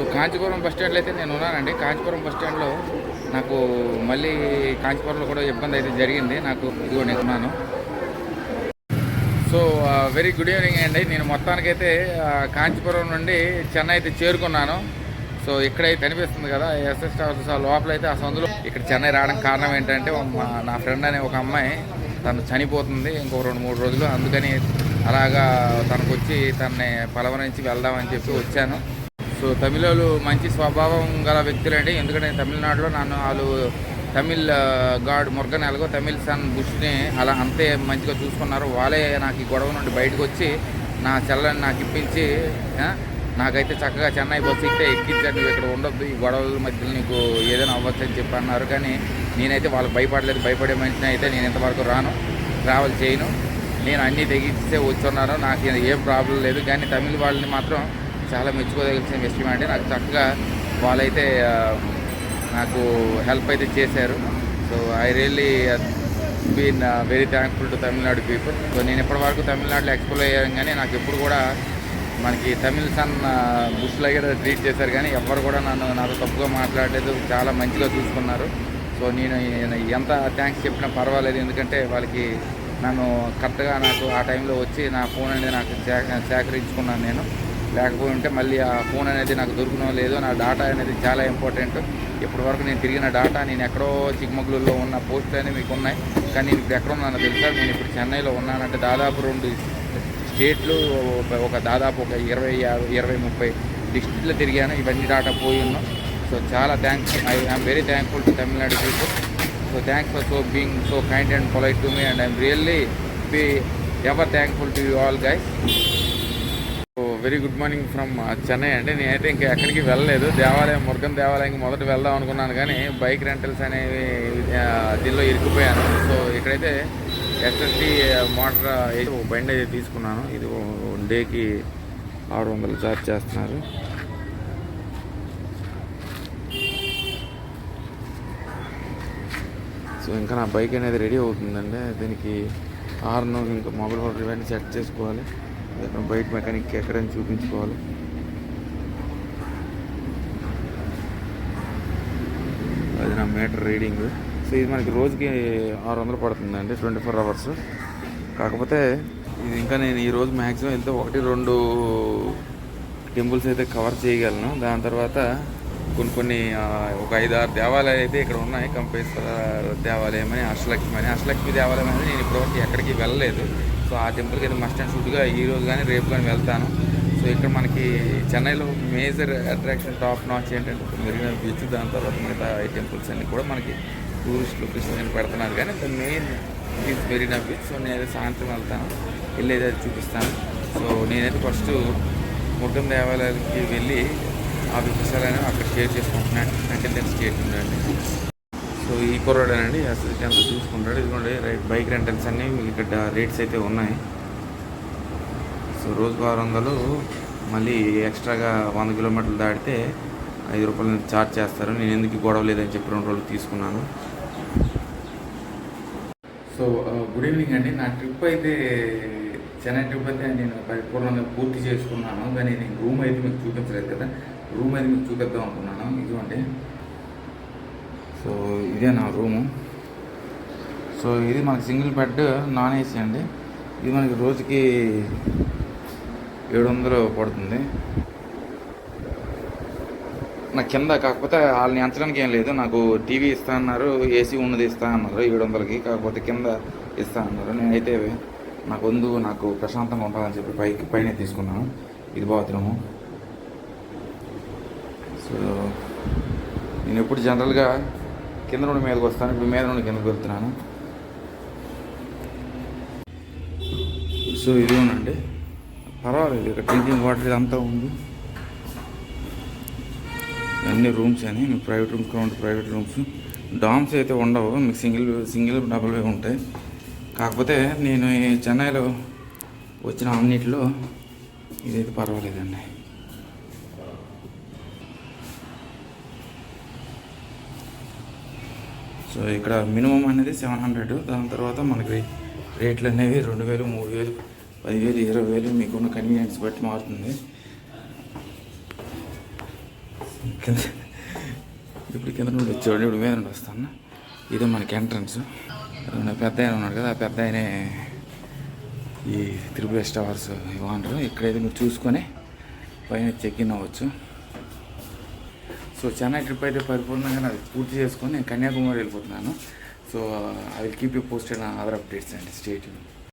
So Kanchipuram bus స్టాండ్లో అయితే నేను ఉన్నానండి. కాంచీపురం బస్ స్టాండ్లో నాకు మళ్ళీ కాంచీపురంలో కూడా ఇబ్బంది అయితే జరిగింది. నాకు ఇదిగో నేను ఉన్నాను. సో వెరీ గుడ్ ఈవినింగ్ అండి. నేను మొత్తానికైతే కాంచీపురం నుండి చెన్నై అయితే చేరుకున్నాను. సో ఇక్కడైతే కనిపిస్తుంది కదా ఎస్ఎస్ టవర్స్ ఆ లోపల అయితే ఆ సందులో ఇక్కడ చెన్నై రావడానికి కారణం ఏంటంటే మా- నా ఫ్రెండ్ అనే ఒక అమ్మాయి తను చనిపోతుంది ఇంకో రెండు మూడు రోజులు. అందుకని అలాగా తనకు వచ్చి తనని పలవరించి వెళ్దామని చెప్పి వచ్చాను. సో తమిళలు మంచి స్వభావం గల వ్యక్తులండి. ఎందుకంటే తమిళనాడులో నన్ను వాళ్ళు తమిళ్ గాడ్ మురుగన్ ఎలాగో తమిళ్ సన్ బుష్ని అలా అంతే మంచిగా చూసుకున్నారు. వాళ్ళే నాకు ఈ గొడవ నుండి బయటకు వచ్చి నా చెల్లని నాకు ఇప్పించి నాకైతే చక్కగా చెన్నై బస్సు ఎక్కితే ఎక్కించాను నువ్వు ఇక్కడ ఉండొద్దు ఈ గొడవల మధ్యలో నీకు ఏదైనా అవ్వచ్చు అని చెప్పి అన్నారు. కానీ నేనైతే వాళ్ళకి భయపడలేదు. భయపడే మనిషిని అయితే నేను ఇంతవరకు రాను. ట్రావెల్ చేయను. నేను అన్నీ తెగించే వచ్చున్నాను. నాకు ఏం ప్రాబ్లం లేదు. కానీ తమిళ వాళ్ళని మాత్రం చాలా మెచ్చుకోదగిన విషయం అంటే నాకు చక్కగా వాళ్ళైతే నాకు హెల్ప్ అయితే చేశారు. So I really been very thankful to Tamil Nadu people so నేను ఇప్పటివరకు తమిళనాడులో ఎక్స్ప్లోర్ అయ్యాను కానీ నాకు ఎప్పుడు కూడా మనకి తమిళ సన్ బుష్ లాగా ట్రీట్ చేశారు కానీ ఎవరు కూడా నన్ను నాతో తప్పుగా మాట్లాడలేదు. చాలా మంచిగా చూసుకున్నారు. సో నేను ఎంత థ్యాంక్స్ చెప్పినా పర్వాలేదు. ఎందుకంటే వాళ్ళకి నన్ను కరెక్ట్గా నాకు ఆ టైంలో వచ్చి నా ఫోన్ అనేది నాకు సేక- సేకరించుకున్నాను నేను. లేకపోయి ఉంటే మళ్ళీ ఆ ఫోన్ అనేది నాకు దొరకనో లేదు నా డాటా అనేది చాలా ఇంపార్టెంట్ ఇప్పటి వరకు నేను తిరిగిన డాటా నేను ఎక్కడో చిక్కమగళూరులో ఉన్న పోస్టులు అనేవి మీకు ఉన్నాయి. కానీ నేను ఇప్పుడు ఎక్కడ ఉన్నానో తెలుసా? నేను ఇప్పుడు చెన్నైలో ఉన్నానంటే దాదాపు రెండు స్టేట్లు ఒక- దాదాపు ఒక ఇరవై ఇరవై ముప్పై డిస్ట్రిక్ట్లో తిరిగాను. ఇవన్నీ డాటా పోయి ఉన్నాం. సో చాలా thanks I I'm very thankful to Tamil Nadu people so thanks for so being so kind and polite to me and I'm really be ever thankful to you all guys very good morning from Chennai అండి. నేనైతే ఇంకా ఎక్కడికి వెళ్ళలేదు. దేవాలయం మురుగన్ దేవాలయంకి మొదట వెళ్దాం అనుకున్నాను కానీ బైక్ రెంటల్స్ అనేవి దీనిలో ఇరుక్కుపోయాను. సో ఇక్కడైతే ఎస్ఎస్డి మోటార్ బండి అయితే తీసుకున్నాను. ఇది డేకి ఆరు వందలు చార్జ్ చేస్తున్నారు. సో ఇంకా నా బైక్ అనేది రెడీ అవుతుందండి. దీనికి హార్న్ ఇంకా మొబైల్ హోటల్ ఇవన్నీ సెట్ చేసుకోవాలి. ఇక్కడ బైక్ మెకానిక్ ఎక్కడని చూపించుకోవాలి. అది నా మీటర్ రీడింగ్. సో ఇది మనకి రోజుకి ఆరు వందలు పడుతుందండి ట్వంటీ ఫోర్ అవర్స్. కాకపోతే ఇది ఇంకా నేను ఈరోజు మ్యాక్సిమం వెళ్తే ఒకటి రెండు టెంపుల్స్ అయితే కవర్ చేయగలను. దాని తర్వాత కొన్ని కొన్ని ఒక ఐదు ఆరు దేవాలయాలు అయితే ఇక్కడ ఉన్నాయి. కంపేశ్వర దేవాలయం అని అష్టలక్ష్మి అని. అష్టలక్ష్మి దేవాలయం అనేది నేను ఇప్పటివరకు ఎక్కడికి వెళ్ళలేదు. సో ఆ టెంపుల్కి అయితే మస్ట్ అండ్ షుడ్గా ఈ రోజు కానీ రేపు కానీ వెళ్తాను. సో ఇక్కడ మనకి చెన్నైలో మేజర్ అట్రాక్షన్ టాప్ నాచ్ ఏంటంటే మెరీనా బీచ్ దాని తర్వాత మిగతా ఈ టెంపుల్స్ అన్నీ కూడా మనకి టూరిస్ట్ లొకేషన్ అని పెడుతున్నారు. కానీ the main is Marina beach. So నేను సాయంత్రం వెళ్తాను. వెళ్ళి అది చూపిస్తాను. సో నేనైతే ఫస్ట్ ముగ్గం దేవాలయాలకి వెళ్ళి ఆ విషయాలను అక్కడ షేర్ చేసుకుంటున్నాను అంటే నేను స్టేట్ ఉండండి సో ఈ కుర్రాడేనండి అసలు ఎంత చూసుకుంటాడు. ఇదిగోండి రైట్ బైక్ రెంటల్స్ అన్నీ మీకు ఇక్కడ రేట్స్ అయితే ఉన్నాయి. సో రోజుకు ఆరు వందలు మళ్ళీ ఎక్స్ట్రాగా వంద కిలోమీటర్లు దాటితే ఐదు రూపాయలు ఛార్జ్ చేస్తారు. నేను ఎందుకు గొడవ లేదని చెప్పి రెండు రోజులు తీసుకున్నాను. సో గుడ్ ఈవినింగ్ అండి. నా ట్రిప్ అయితే చెన్నై ట్రిప్ అయితే నేను పరిపూర్ణంగా పూర్తి చేసుకున్నాను. కానీ నేను రూమ్ అయితే మీకు చూపించలేదు కదా. రూమ్ అయితే మీకు చూపిద్దాం అనుకున్నాను? ఇదిగోండి. సో ఇదే నా రూము. సో ఇది మనకి సింగిల్ బెడ్ నాన్ ఏసీ అండి. ఇది మనకి రోజుకి ఏడు వందలు పడుతుంది. నా కింద కాకపోతే వాళ్ళని ఎంచడానికి ఏం లేదు. నాకు టీవీ ఇస్తా అన్నారు ఏసీ ఉన్నది ఇస్తా అన్నారు ఏడు వందలకి కాకపోతే కింద ఇస్తా అన్నారు. నేనైతే నాకు వందు నాకు ప్రశాంతంగా ఉంటుందని చెప్పి పైకి పైన తీసుకున్నాను. ఇది బాత్రూము. సో నేను ఎప్పుడు జనరల్గా కింద నుండి మీదకి వస్తాను. ఇప్పుడు మీద నుండి కిందకి వెళ్తున్నాను. సో ఇది ఉందండి పర్వాలేదు ఇక్కడ డ్రింకింగ్ వాటర్ ఇదంతా ఉంది. అన్ని రూమ్స్ అని మీకు ప్రైవేట్ రూమ్స్ కావాలి ప్రైవేట్ రూమ్స్. డామ్స్ అయితే ఉండవు మీకు సింగిల్ సింగిల్ డబుల్ వే ఉంటాయి. కాకపోతే నేను ఈ చెన్నైలో వచ్చిన అన్నిటిలో ఇదైతే పర్వాలేదండి. సో ఇక్కడ మినిమం అనేది సెవెన్ హండ్రెడ్. దాని తర్వాత మనకి రేట్లు అనేవి రెండు వేలు మూడు వేలు పదివేలు ఇరవై వేలు మీకున్న కన్వీనియన్స్ బట్టి మారుతుంది. కింద ఇప్పుడు కింద నుండి వచ్చేవాడు. ఇప్పుడు మీద నుండి వస్తాను? ఇదే మనకి ఎంట్రన్స్ పెద్ద ఆయన ఉన్నాడు కదా ఆ పెద్ద ఆయనే ఈ త్రిపుల్ స్టవర్స్ ఇవ్వంటారు ఇక్కడైతే మీరు చూసుకొని పైన చెక్ ఇన్ అవ్వచ్చు. సో చెన్నై ట్రిప్ అయితే పరిపూర్ణంగా నాది పూర్తి చేసుకొని నేను కన్యాకుమారి వెళ్ళిపోతున్నాను. So I will keep you posted other updates అండి. స్టేట్